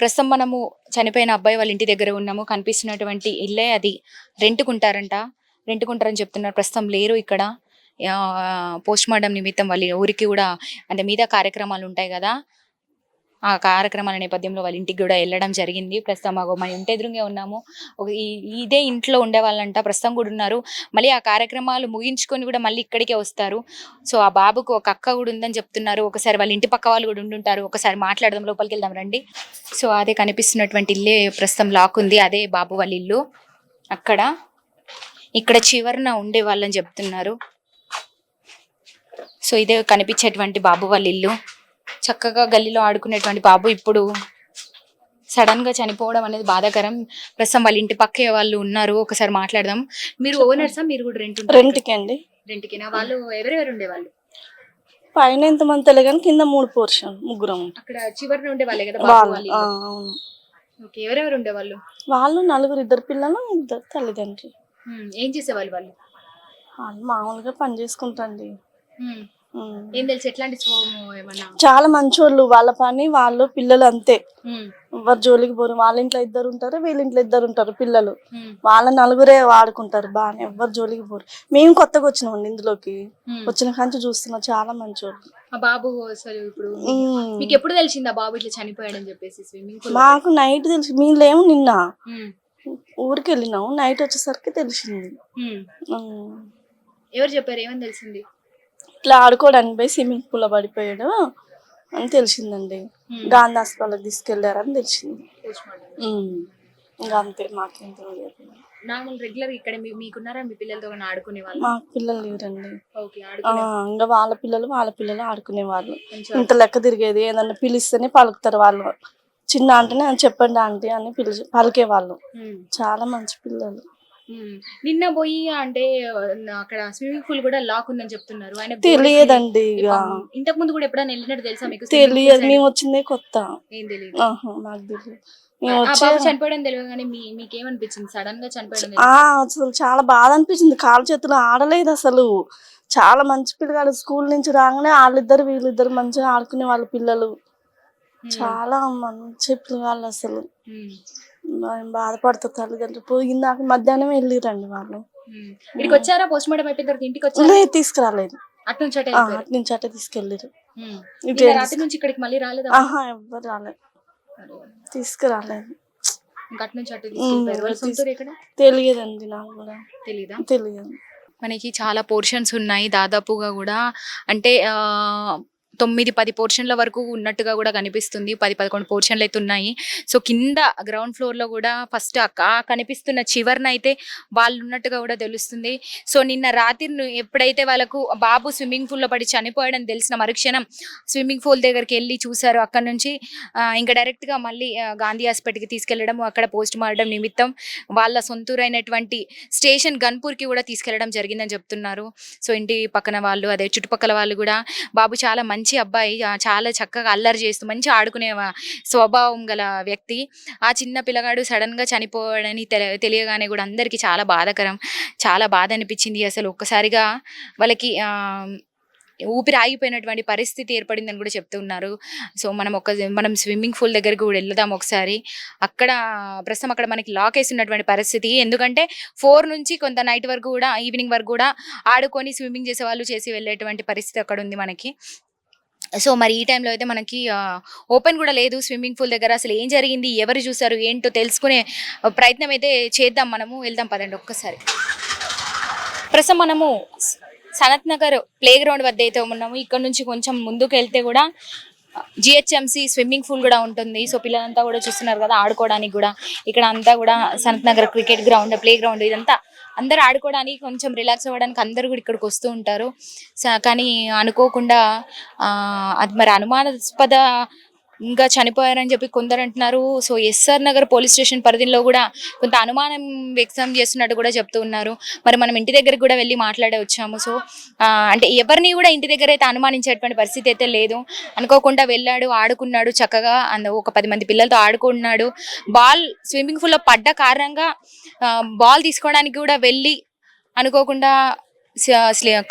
ప్రస్తుతం మనము చనిపోయిన అబ్బాయి వాళ్ళ ఇంటి దగ్గర ఉన్నాము. కనిపిస్తున్నటువంటి ఇల్లే అది. రెంట్కుంటారంట. రెంట్కుంటారని చెప్తున్నారు. ప్రస్తుతం లేరు ఇక్కడ. పోస్ట్ మార్టం నిమిత్తం వాళ్ళ ఊరికి కూడా అంటే మీద కార్యక్రమాలు ఉంటాయి కదా. ఆ కార్యక్రమాల నేపథ్యంలో వాళ్ళ ఇంటికి కూడా వెళ్ళడం జరిగింది. ప్రస్తుతం మాకు మన ఇంటి ఎదురుగా ఉన్నాము. ఇదే ఇంట్లో ఉండే వాళ్ళంట ప్రస్తుతం కూడా ఉన్నారు. మళ్ళీ ఆ కార్యక్రమాలు ముగించుకొని కూడా మళ్ళీ ఇక్కడికే వస్తారు. సో ఆ బాబుకు ఒక అక్క కూడా ఉందని చెప్తున్నారు. ఒకసారి వాళ్ళ ఇంటి పక్క వాళ్ళు కూడా ఉండుంటారు. ఒకసారి మాట్లాడదాం లోపలికి వెళ్దాం రండి. సో అదే కనిపిస్తున్నటువంటి ఇల్లే ప్రస్తుతం లాక్ ఉంది. అదే బాబు వాళ్ళ ఇల్లు. అక్కడ ఇక్కడ చివరన ఉండే వాళ్ళని చెప్తున్నారు. సో ఇదే కనిపించేటువంటి బాబు వాళ్ళ ఇల్లు. చక్కగా గల్లీలో ఆడుకునేటువంటి బాబు ఇప్పుడు సడన్గా చనిపోవడం అనేది బాధాకరం. ప్రస్తుతం వాళ్ళ ఇంటి పక్కే వాళ్ళు ఉన్నారు. ఒకసారి మాట్లాడదాం. మీరు ఓనర్సా మీరు కూడా రెంట్ రెంట్కి అండి. రెంట్కినా? వాళ్ళు ఎవరెవరు ఉండేవాళ్ళు? పైన ఎంతమంది తెలియదు కానీ కింద మూడు పోర్షన్ ముగ్గురం. అక్కడ చివరిన ఉండే వాళ్ళే కదా బాబు వాళ్ళు. వాళ్ళ ఆ, ఇల్లు. అవును. ఓకే ఎవరెవరు ఉండేవాళ్ళు? వాళ్ళు నలుగురు ఇద్దరు పిల్లలు ఇద్దరు తల్లిదండ్రులు. ఏం చేసేవాళ్ళు వాళ్ళు? వాళ్ళు మామూలుగా పని చేసుకుంటాండి హ్మ్, ఉమ్. ఏం తెలుసు? ఎట్లాంటి స్వభావం ఏమన్నా? చాలా మంచోళ్ళు వాళ్ళ పని వాళ్ళు పిల్లలు అంతే. ఎవరు జోలికి పోరు వాళ్ళ ఇంట్లో ఇద్దరు ఉంటారు వీళ్ళ ఇంట్లో ఇద్దరు ఉంటారు పిల్లలు. వాళ్ళ నలుగురే వాడుకుంటారు బాగానే ఎవరు జోలికి పోరు. మేము కొత్తగా వచ్చినామండి ఇందులోకి. వచ్చిన కాంచి చూస్తున్నాం చాలా మంచోళ్ళు. ఆ బాబు అసలు ఇప్పుడు. మీకు ఎప్పుడు తెలిసింది బాబు ఇట్లా చనిపోయాడని చెప్పేసి స్విమ్మింగ్ పూల్ మాకు నైట్ తెలిసి మేము లేము నిన్న. ఊరికి వెళ్ళినాము నైట్ వచ్చేసరికి తెలిసింది. ఎవరు చెప్పారు? ఏమని తెలిసింది? ఇట్లా ఆడుకోవడానికి పోయి స్విమ్మింగ్ పూల్లో పడిపోయాడు అని తెలిసిందండి. Hmm. గాంధీ హాస్పిటల్కి తీసుకెళ్ళారని తెలిసింది. Mortem um. ఇంకా అంతే మాకేం తెలియదు. నార్మల్ రెగ్యులర్ ఇక్కడ మీ- మీకున్నారా? మీ పిల్లలతో కానీ ఆడుకునే వాళ్ళు? మాకు పిల్లలు లేరండి. ఓకే ఆ, ఆడుకునే ఇంకా వాళ్ళ పిల్లలు వాళ్ళ పిల్లలు ఆడుకునే వాళ్ళు. ఇంత లెక్క తిరిగేది ఏదన్నా పిలిస్తేనే పలుకుతారు వాళ్ళు. చిన్న అంటేనే చెప్పండి ఆంటీ అని పిలిచి పలికే వాళ్ళు ఉమ్, చాలా మంచి పిల్లలు. నిన్న పోయి అంటే అక్కడ స్విమ్మింగ్ పూల్ కూడా లాక్ ఉందని చెప్తున్నారు. ఆయన తెలియదండి ఇంతకు ముందు కూడా ఎప్పుడైనా వెళ్ళినట్టు తెలుసా మీకు తెలియదు? మేము వచ్చిందే కొత్త. ఏం తెలియదు నాకు తెలియదు చనిపోవడం తెలియదు కానీ మీ మీకేమనిపించింది? సడన్గా చనిపోవడం ఆ అసలు చాలా బాధ అనిపించింది. కాలు చేతులు ఆడలేదు అసలు. చాలా మంచి పిల్లగాడు. స్కూల్ నుంచి రాగానే వాళ్ళిద్దరు వీళ్ళిద్దరు మంచిగా ఆడుకునే వాళ్ళ పిల్లలు. చాలా మంచి పిల్లగాళ్ళు అసలు. బాధపడుతూ తల్లిదండ్రులు. పోయిందాక మధ్యాహ్నం వెళ్ళిరండి వాళ్ళు. ఇక్కడికి వచ్చారా? పోస్ట్ మార్టం అయిపోయిన తర్వాత ఇంటికి వచ్చారా? లేదు తీసుకురాలేదు. అటు నుంచి అటే వెళ్ళిపోయారు. అటు నుంచి అటే తీసుకెళ్ళారు. ఉమ్. ఇటు రాత్రి నుంచి ఇక్కడికి మళ్ళీ రాలేదా? ఆహా ఎవ్వరు రాలేదు. తీసుకురాలేదు. ఇంకా అటు నుంచి అటు తీసుకెళ్ళిపోయారు. వాళ్ళ సొంత ఊరు ఎక్కడ? తెలియదండి నాకు కూడా. తెలీదా? తెలియదు. మనకి చాలా పోర్షన్స్ ఉన్నాయి. దాదాపుగా కూడా అంటే ఆ, తొమ్మిది పది పోర్షన్ల వరకు ఉన్నట్టుగా కూడా కనిపిస్తుంది. పది పదకొండు పోర్షన్లు అయితే ఉన్నాయి. సో కింద గ్రౌండ్ ఫ్లోర్లో కూడా ఫస్ట్ ఆ కనిపిస్తున్న చివరిన అయితే వాళ్ళు ఉన్నట్టుగా కూడా తెలుస్తుంది. సో నిన్న రాత్రి ఎప్పుడైతే వాళ్ళకు బాబు స్విమ్మింగ్ పూల్లో పడి చనిపోయాడని తెలిసిన మరుక్షణం స్విమ్మింగ్ పూల్ దగ్గరికి వెళ్ళి చూశారు. అక్కడ నుంచి ఇంకా డైరెక్ట్గా మళ్ళీ గాంధీ హాస్పిటల్కి తీసుకెళ్ళడం అక్కడ పోస్ట్ మార్టం నిమిత్తం వాళ్ళ సొంతూరైనటువంటి స్టేషన్ గన్పూర్కి కూడా తీసుకెళ్ళడం జరిగిందని చెప్తున్నారు. సో ఇంటి పక్కన వాళ్ళు అదే చుట్టుపక్కల వాళ్ళు కూడా బాబు చాలా మంచి మంచి అబ్బాయి చాలా చక్కగా అల్లరి చేస్తూ మంచి ఆడుకునే స్వభావం గల వ్యక్తి. ఆ చిన్న పిల్లగాడు సడన్గా చనిపోవాడని తెల- తెలియగానే కూడా అందరికీ చాలా బాధాకరం చాలా బాధ అనిపించింది అసలు. ఒక్కసారిగా వాళ్ళకి ఊపిరి ఆగిపోయినటువంటి పరిస్థితి ఏర్పడిందని కూడా చెప్తున్నారు. సో మనం ఒక మనం స్విమ్మింగ్ పూల్ దగ్గరికి కూడా వెళ్దాం ఒకసారి. అక్కడ ప్రస్తుతం అక్కడ మనకి లాక్ వేసి ఉన్నటువంటి పరిస్థితి. ఎందుకంటే ఫోర్ నుంచి కొంత నైట్ వరకు కూడా ఈవినింగ్ వరకు కూడా ఆడుకొని స్విమ్మింగ్ చేసే వాళ్ళు చేసి వెళ్ళేటువంటి పరిస్థితి అక్కడ ఉంది మనకి. సో మరి ఈ టైంలో అయితే మనకి ఓపెన్ కూడా లేదు స్విమ్మింగ్ పూల్ దగ్గర. అసలు ఏం జరిగింది ఎవరు చూసారు ఏంటో తెలుసుకునే ప్రయత్నం అయితే చేద్దాం మనము. వెళ్దాం పదండి ఒక్కసారి. ప్రస్తుతం మనము సనత్ నగర్ ప్లే గ్రౌండ్ వద్ద అయితే ఉన్నాము. ఇక్కడ నుంచి కొంచెం ముందుకు వెళ్తే కూడా జిహెచ్ఎంసి స్విమ్మింగ్ పూల్ కూడా ఉంటుంది. సో పిల్లలంతా కూడా చూస్తున్నారు కదా ఆడుకోవడానికి కూడా. ఇక్కడ అంతా కూడా Sanath Nagar cricket ground playground ఇదంతా అందరు ఆడుకోవడానికి కొంచెం రిలాక్స్ అవ్వడానికి అందరు కూడా ఇక్కడికి వస్తూ ఉంటారు. కానీ అనుకోకుండా ఆ, అది మరి అనుమానాస్పద ఇంకా చనిపోయారని చెప్పి కొందరు అంటున్నారు. So SR Nagar police station పరిధిలో కూడా కొంత అనుమానం వ్యక్తం చేస్తున్నట్టు కూడా చెప్తూ ఉన్నారు. మరి మనం ఇంటి దగ్గరికి కూడా వెళ్ళి మాట్లాడే వచ్చాము. సో అంటే ఎవరిని కూడా ఇంటి దగ్గర అయితే అనుమానించేటువంటి పరిస్థితి అయితే లేదు. అనుకోకుండా వెళ్ళాడు ఆడుకున్నాడు చక్కగా అంద ఒక పది మంది పిల్లలతో ఆడుకున్నాడు. బాల్ స్విమ్మింగ్ పూల్లో పడ్డ కారణంగా బాల్ తీసుకోవడానికి కూడా వెళ్ళి అనుకోకుండా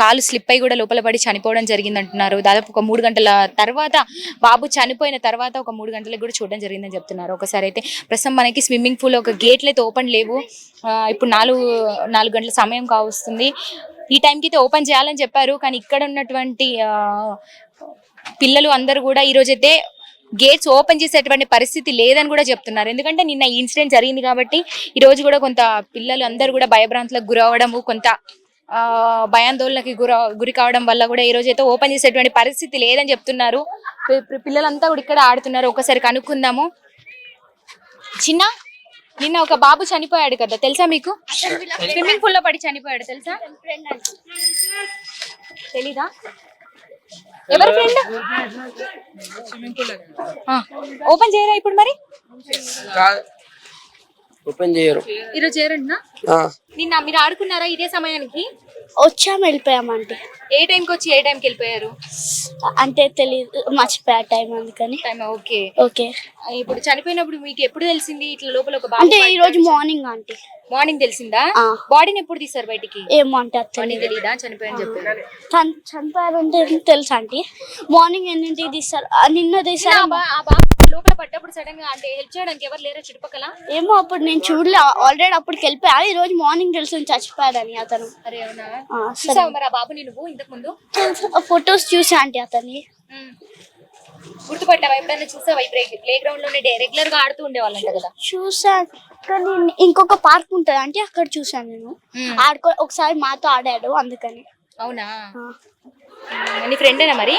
కాలు స్లిప్ అయి కూడా లోపల పడి చనిపోవడం జరిగింది అంటున్నారు దాదాపు ఒక మూడు గంటల తర్వాత బాబు చనిపోయిన తర్వాత ఒక మూడు గంటలకు కూడా చూడడం జరిగిందని చెప్తున్నారు. ఒకసారి అయితే ప్రస్తుతం మనకి స్విమ్మింగ్ పూల్ ఒక గేట్లు అయితే ఓపెన్ లేవు. ఇప్పుడు నాలుగు నాలుగు గంటల సమయం కావస్తుంది. ఈ టైంకి అయితే ఓపెన్ చేయాలని చెప్పారు. కానీ ఇక్కడ ఉన్నటువంటి పిల్లలు అందరూ కూడా ఈ రోజైతే గేట్స్ ఓపెన్ చేసేటువంటి పరిస్థితి లేదని కూడా చెప్తున్నారు. ఎందుకంటే నిన్న ఈ ఇన్సిడెంట్ జరిగింది కాబట్టి ఈ రోజు కూడా కొంత పిల్లలు అందరూ కూడా భయభ్రాంతులకు గురవడము కొంత భయాందోళనకి గుర గురి కావడం వల్ల కూడా ఈ రోజు అయితే ఓపెన్ చేసేటువంటి పరిస్థితి లేదని చెప్తున్నారు. పిల్లలంతా కూడా ఇక్కడ ఆడుతున్నారు. ఒకసారి కనుక్కుందాము. చిన్న నిన్న ఒక బాబు చనిపోయాడు కదా తెలుసా మీకు? స్విమ్మింగ్ పూల్లో పడి చనిపోయాడు తెలుసా? తెలీదా? ఎవరి ఫ్రెండ్? ఓపెన్ చేయరా ఇప్పుడు మరి? ఓపెన్ చేయరు. ఈరోజు చేయరండి ఆ, నిన్న మీరు ఆడుకున్నారా ఇదే సమయానికి? వచ్చాము వెళ్ళిపోయామంటే ఏ టైంకి వచ్చి ఏ టైంకి వెళ్ళిపోయారు? అంటే తెలియదు మర్చిపోయా టైం అందుకని. Time okay. ఓకే. ఇప్పుడు చనిపోయినప్పుడు మీకు ఎప్పుడు తెలిసింది? ఇట్లా లోపల ఒక బాబు అంటే ఈ రోజు మార్నింగ్ ఆంటీ. మార్నింగ్ తెలిసిందా? ఆ. బాడీని ఎప్పుడు తీస్తారు బయటికి? ఏమో అంటే మార్నింగ్ తెలియదు తెలియదా చనిపోయని చెప్పారు. చన్ చనిపోయారంటే తెలుసు ఆంటీ? మార్నింగ్ ఎన్నింటికి తీస్తారు ఆ, నిన్న ఆ బా- ఆ బాబు లోపల పడ్డప్పుడు సడన్గా అంటే హెల్ప్ చేయడానికి ఎవరు లేరా చుట్టుపక్కల? ఏమో అప్పుడు నేను చూడలే. ఆల్రెడీ అప్పటికి వెళ్ళిపోయా. ఈ రోజు మార్నింగ్ తెలిసి చచ్చిపోయాడని అతను. అరే అవునా? ఆ, సరే. చూసావా మరి ఆ బాబుని నువ్వు ఇంతకు ముందు? ఫొటోస్ చూసా ఆంటీ అతన్ని. గుర్తుపట్టావా? ఎప్పుడైనా చూసావా? ఈ ప్లే గ్రౌండ్లోనే రెగ్యులర్గా ఆడుతూ ఉండేవాళ్ళంట కదా. చూసా. కానీ ఇంకొక పార్క్ ఉంటది అంటే అక్కడ చూసాను నేను. ఆడుకో ఒకసారి మాతో ఆడాడు అందుకని. అవునా? నీ ఫ్రెండేనా మరి?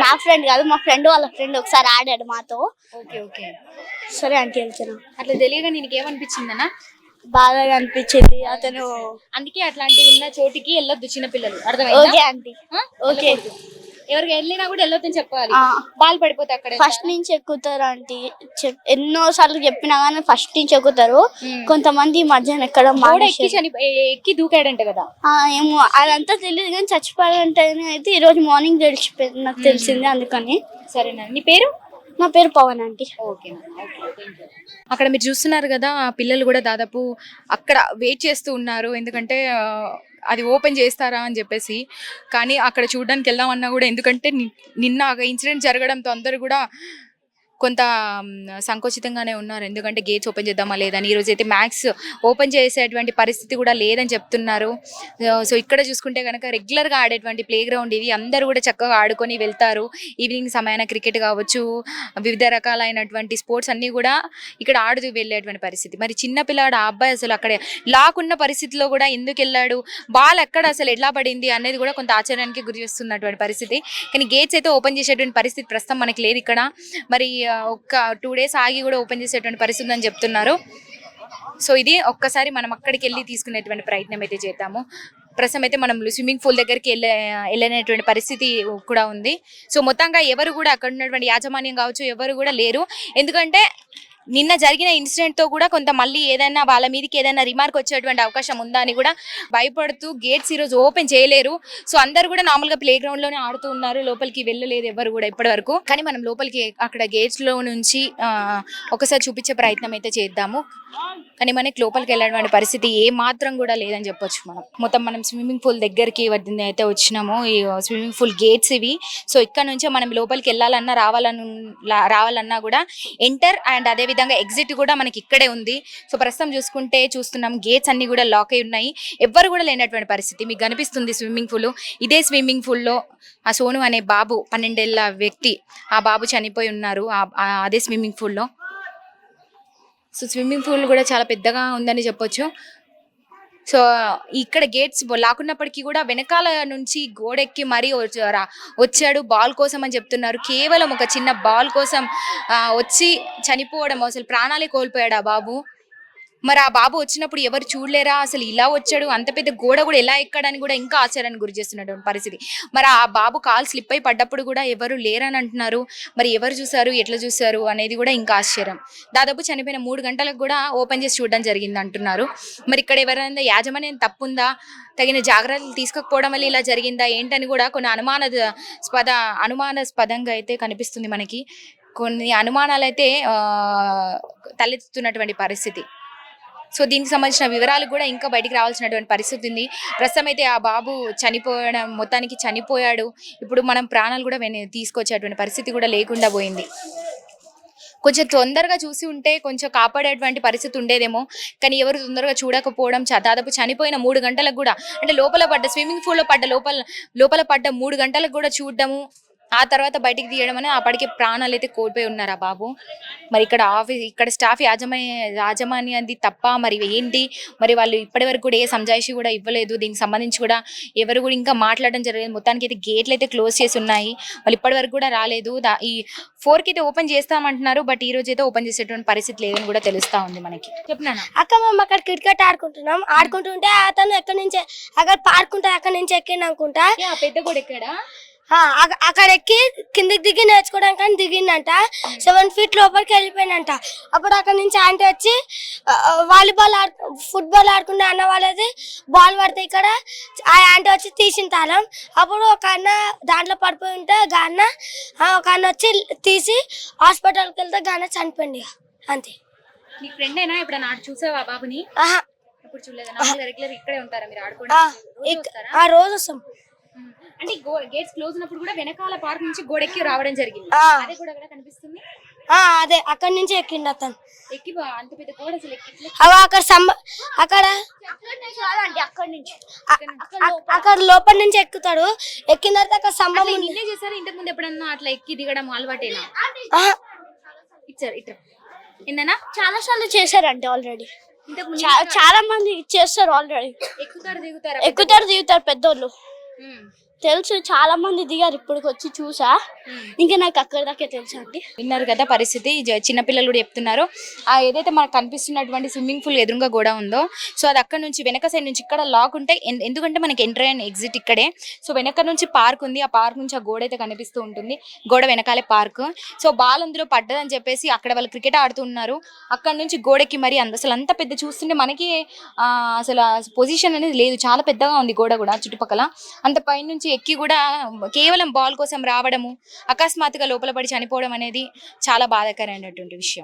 నా ఫ్రెండ్ కాదు మా ఫ్రెండ్ వాళ్ళ ఫ్రెండ్ ఒకసారి ఆడాడు మాతో. Okay okay. సరే ఆంటీ వెళ్తున్నాం. అట్లా తెలియగా నీకు ఏమనిపించిందనా బాగా అనిపించింది. అతను అందుకే అట్లాంటి ఉన్న చోటికి వెళ్ళొద్దు చిన్న పిల్లలు అర్థమైందా? Okay aunty? ఓకే. ఎవరికి వెళ్ళినా కూడా వెళ్ళొద్దని చెప్పాలి. బాల్ పడిపోతే అక్కడ ఫస్ట్ నుంచి ఎక్కుతారు ఆంటీ. ఎన్నో సార్లు చెప్పినా కానీ ఫస్ట్ నుంచి ఎక్కుతారు. కొంతమంది మధ్యాహ్నం ఎక్కడ ఎక్కి ఎక్కి దూకాడంట కదా. ఏమో అదంతా తెలియదు కానీ చచ్చిపోయారంటే అయితే ఈ రోజు మార్నింగ్ తెలిసిపోయింది నాకు తెలిసింది అందుకని. సరేనా? నీ పేరు? నా పేరు పవన్ ఆంటీ. ఓకే అక్కడ మీరు చూస్తున్నారు కదా పిల్లలు కూడా దాదాపు అక్కడ వెయిట్ చేస్తూ ఉన్నారు. ఎందుకంటే అది ఓపెన్ చేస్తారా అని చెప్పేసి. కానీ అక్కడ చూడడానికి వెళ్దామన్నా కూడా ఎందుకంటే ని- నిన్న ఇన్సిడెంట్ జరగడంతో అందరూ కూడా కొంత సంకోచితంగానే ఉన్నారు. ఎందుకంటే గేట్స్ ఓపెన్ చేద్దామా లేదని. ఈరోజు అయితే మ్యాక్స్ ఓపెన్ చేసేటువంటి పరిస్థితి కూడా లేదని చెప్తున్నారు. సో ఇక్కడ చూసుకుంటే కనుక రెగ్యులర్గా ఆడేటువంటి ప్లే గ్రౌండ్ ఇది. అందరూ కూడా చక్కగా ఆడుకొని వెళ్తారు. ఈవినింగ్ సమయాన క్రికెట్ కావచ్చు వివిధ రకాలైనటువంటి స్పోర్ట్స్ అన్నీ కూడా ఇక్కడ ఆడుతూ వెళ్ళేటువంటి పరిస్థితి. మరి చిన్న పిల్లాడు ఆ అబ్బాయి అసలు అక్కడ లాకున్న పరిస్థితిలో కూడా ఎందుకు వెళ్ళాడు? బాల్ ఎక్కడ అసలు ఎట్లా పడింది అనేది కూడా కొంత ఆశ్చర్యానికి గురి చేస్తున్నటువంటి పరిస్థితి. కానీ గేట్స్ అయితే ఓపెన్ చేసేటువంటి పరిస్థితి ప్రస్తుతం మనకి లేదు ఇక్కడ. మరి ఒక్క టూ డేస్ ఆగి కూడా ఓపెన్ చేసేటువంటి పరిస్థితి అని చెప్తున్నారు. సో ఇది ఒక్కసారి మనం అక్కడికి వెళ్ళి తీసుకునేటువంటి ప్రయత్నం అయితే చేద్దాము. ప్రస్తుతం అయితే మనం స్విమ్మింగ్ పూల్ దగ్గరికి వెళ్ళే వెళ్ళనేటువంటి పరిస్థితి కూడా ఉంది. సో మొత్తంగా ఎవరు కూడా అక్కడ ఉన్నటువంటి యాజమాన్యం కావచ్చు ఎవరు కూడా లేరు. ఎందుకంటే నిన్న జరిగిన ఇన్సిడెంట్తో కూడా కొంత మళ్ళీ ఏదైనా వాళ్ళ మీదకి ఏదైనా రిమార్క్ వచ్చేటువంటి అవకాశం ఉందా అని కూడా భయపడుతూ గేట్స్ ఈరోజు ఓపెన్ చేయలేరు. సో అందరు కూడా నార్మల్గా ప్లే గ్రౌండ్లోనే ఆడుతూ ఉన్నారు. లోపలికి వెళ్ళలేదు ఎవరు కూడా ఇప్పటి వరకు. కానీ మనం లోపలికి అక్కడ గేట్స్లో నుంచి ఆ, ఒకసారి చూపించే ప్రయత్నం అయితే చేద్దాము. కానీ మనకి లోపలికి వెళ్ళడం పరిస్థితి ఏ మాత్రం కూడా లేదని చెప్పొచ్చు మనం. మొత్తం మనం స్విమ్మింగ్ పూల్ దగ్గరికి అయితే వచ్చినాము ఈ స్విమ్మింగ్ పూల్ గేట్స్ ఇవి. సో ఇక్కడ నుంచే మనం లోపలికి వెళ్ళాలన్నా రావాలను రావాలన్నా కూడా ఎంటర్ అండ్ అదే విధంగా ఎగ్జిట్ కూడా మనకి ఇక్కడే ఉంది. సో ప్రస్తుతం చూసుకుంటే చూస్తున్నాం గేట్స్ అన్ని కూడా లాక్ అయి ఉన్నాయి. ఎవ్వరు కూడా లేనటువంటి పరిస్థితి. మీకు కనిపిస్తుంది స్విమ్మింగ్ పూల్? ఇదే స్విమ్మింగ్ పూల్లో ఆ సోను అనే బాబు పన్నెండేళ్ళ వ్యక్తి ఆ బాబు చనిపోయి ఉన్నారు. అదే స్విమ్మింగ్ పూల్లో. సో స్విమ్మింగ్ పూల్ కూడా చాలా పెద్దగా ఉందని చెప్పొచ్చు. సో ఇక్కడ గేట్స్ లాక్కున్నప్పటికీ కూడా వెనకాల నుంచి గోడెక్కి మరీ వచ్చ- వచ్చాడు బాల్ కోసం అని చెప్తున్నారు. కేవలం ఒక చిన్న బాల్ కోసం వచ్చి చనిపోవడం అసలు ప్రాణాలే కోల్పోయాడు ఆ బాబు? మరి ఆ బాబు వచ్చినప్పుడు ఎవరు చూడలేరా? అసలు ఇలా వచ్చాడు అంత పెద్ద గోడ కూడా ఎలా ఎక్కడని కూడా ఇంకా ఆశ్చర్యాన్ని గురి చేస్తున్నటువంటి పరిస్థితి. మరి ఆ బాబు కాల్ స్లిప్ అయి పడ్డప్పుడు కూడా ఎవరు లేరని అంటున్నారు. మరి ఎవరు చూశారు ఎట్లా చూశారు అనేది కూడా ఇంకా ఆశ్చర్యం. దాదాపు చనిపోయిన మూడు గంటలకు కూడా ఓపెన్ చేసి చూడడం జరిగింది అంటున్నారు. మరి ఇక్కడ ఎవరైనా యాజమాన్యం తప్పుందా? తగిన జాగ్రత్తలు తీసుకోకపోవడం వల్ల ఇలా జరిగిందా? ఏంటని కూడా కొన్ని అనుమాన స్పద అనుమానాస్పదంగా అయితే కనిపిస్తుంది మనకి. కొన్ని అనుమానాలు అయితే ఆ, తలెత్తుతున్నటువంటి పరిస్థితి. సో దీనికి సంబంధించిన వివరాలు కూడా ఇంకా బయటికి రావాల్సినటువంటి పరిస్థితి ఉంది. ప్రస్తుతం అయితే ఆ బాబు చనిపోవడం మొత్తానికి చనిపోయాడు. ఇప్పుడు మనం ప్రాణాలు కూడా తీసుకొచ్చేటువంటి పరిస్థితి కూడా లేకుండా పోయింది. కొంచెం తొందరగా చూసి ఉంటే కొంచెం కాపాడేటువంటి పరిస్థితి ఉండేదేమో. కానీ ఎవరు తొందరగా చూడకపోవడం దాదాపు చనిపోయిన మూడు గంటలకు కూడా అంటే లోపల పడ్డ స్విమ్మింగ్ పూల్లో పడ్డ లోపల లోపల పడ్డ మూడు గంటలకు కూడా చూడడము ఆ తర్వాత బయటికి తీయడం అని అప్పటికే ప్రాణాలు అయితే కోల్పోయి ఉన్నారు బాబు? మరి ఇక్కడ ఆఫీస్ ఇక్కడ స్టాఫ్ యాజమాన్య యాజమాన్యాది తప్ప మరి ఏంటి? మరి వాళ్ళు ఇప్పటి వరకు కూడా ఏ సంజాయిషి కూడా ఇవ్వలేదు. దీనికి సంబంధించి కూడా ఎవరు కూడా ఇంకా మాట్లాడడం జరగలేదు. మొత్తానికి అయితే గేట్లు అయితే క్లోజ్ చేసి ఉన్నాయి. వాళ్ళు ఇప్పటి వరకు కూడా రాలేదు. ఈ ఫోర్కి అయితే ఓపెన్ చేస్తామంటున్నారు. బట్ ఈ రోజు అయితే ఓపెన్ చేసేటువంటి పరిస్థితి లేదని కూడా తెలుస్తా ఉంది మనకి. చెప్పినానా అక్క మేము అక్కడ క్రికెట్ ఆడుకుంటున్నాం. ఆడుకుంటుంటే అతను ఎక్కడి నుంచి అక్కడ పాడుకుంటా అక్కడి నుంచి ఎక్కిండు అనుకుంటా. పెద్ద కూడా ఎక్కడ? అక్కడ ఎక్కి కిందికి దిగి నేర్చుకోవడానికి దిగిందంట. సెవెన్ ఫీట్ లోపలికి వెళ్ళిపోయినంట అప్పుడు అక్కడ నుంచి ఆంటీ వచ్చి వాలీబాల్ ఆడు ఫుట్బాల్ ఆడుకుంటే అన్న వాళ్ళది బాల్ పడితే ఇక్కడ ఆ ఆంటీ వచ్చి తీసిన తాళం. అప్పుడు ఒక అన్న దాంట్లో పడిపోయి ఉంటే గా అన్న ఆ, ఒక అన్న వచ్చి తీసి హాస్పిటల్కి వెళ్తే గా అన్న చనిపోయింది. అంతే. నీ ఫ్రెండ్ అయినా ఎప్పుడైనా ఆడు చూసావా బాబుని? ఇప్పుడు చూడలేదా? రెగ్యులర్ ఇక్కడే ఉంటారా మీరు ఆ, ఆడుకోవడానికి? రోజు? ఆ వస్తాం. అంటే గేట్స్ క్లోజ్ ఉన్నప్పుడు కూడా వెనకాల పార్క్ నుంచి గోడెక్కి రావడం జరిగింది. అదే కూడా అక్కడ కనిపిస్తుంది? ఆ, అదే అక్కడి నుంచి ఎక్కిండు అతను. ఎక్కి అంత పెద్ద గోడ అసలు ఎక్కి అక్కడ సంబ అక్కడ అక్కడి నుంచి అక్కడ లోపల నుంచి ఎక్కుతాడు. ఎక్కిన తర్వాత అక్కడ ఉంది. నిన్నే చేశారు? ఇంతకు ముందు ఎప్పుడన్నా అట్లా ఎక్కి దిగడం అలవాటేనా? ఇచ్చారు ఇట్లా ఏందన్నా? చాలా సార్లు చేశారంటే ఆల్రెడీ. చాలా మంది చేస్తారు ఆల్రెడీ. ఎక్కుతారు దిగుతారు? ఎక్కుతారు దిగుతారు పెద్దోళ్ళు. తెలుసు చాలా మంది దిగారు ఇప్పటికి వచ్చి చూసా ఇంకా నాకు అక్కడ దాకే తెలుసు అండి. విన్నారు కదా పరిస్థితి చిన్నపిల్లలు కూడా చెప్తున్నారు. ఆ ఏదైతే మనకు కనిపిస్తున్నటువంటి స్విమ్మింగ్ పూల్ ఎదురుగా కూడా ఉందో సో అది అక్కడ నుంచి వెనక సైడ్ నుంచి ఇక్కడ లాక్ ఉంటే ఎందుకంటే మనకి ఎంట్రీ అండ్ ఎగ్జిట్ ఇక్కడే. సో వెనక నుంచి పార్క్ ఉంది ఆ పార్క్ నుంచి ఆ గోడ అయితే కనిపిస్తూ ఉంటుంది. గోడ వెనకాలే పార్క్ సో బాల్ అందులో పడ్డదని చెప్పేసి అక్కడ వాళ్ళు క్రికెట్ ఆడుతున్నారు అక్కడ నుంచి గోడకి మరి అంద అసలు అంత పెద్ద చూస్తుంటే మనకి ఆ, అసలు పొజిషన్ అనేది లేదు. చాలా పెద్దగా ఉంది గోడ కూడా చుట్టుపక్కల. అంత పైనుంచి ఎక్కి కూడా కేవలం బాల్ కోసం రావడము అకస్మాత్తుగా లోపల పడి చనిపోవడం అనేది చాలా బాధాకరమైనటువంటి విషయం.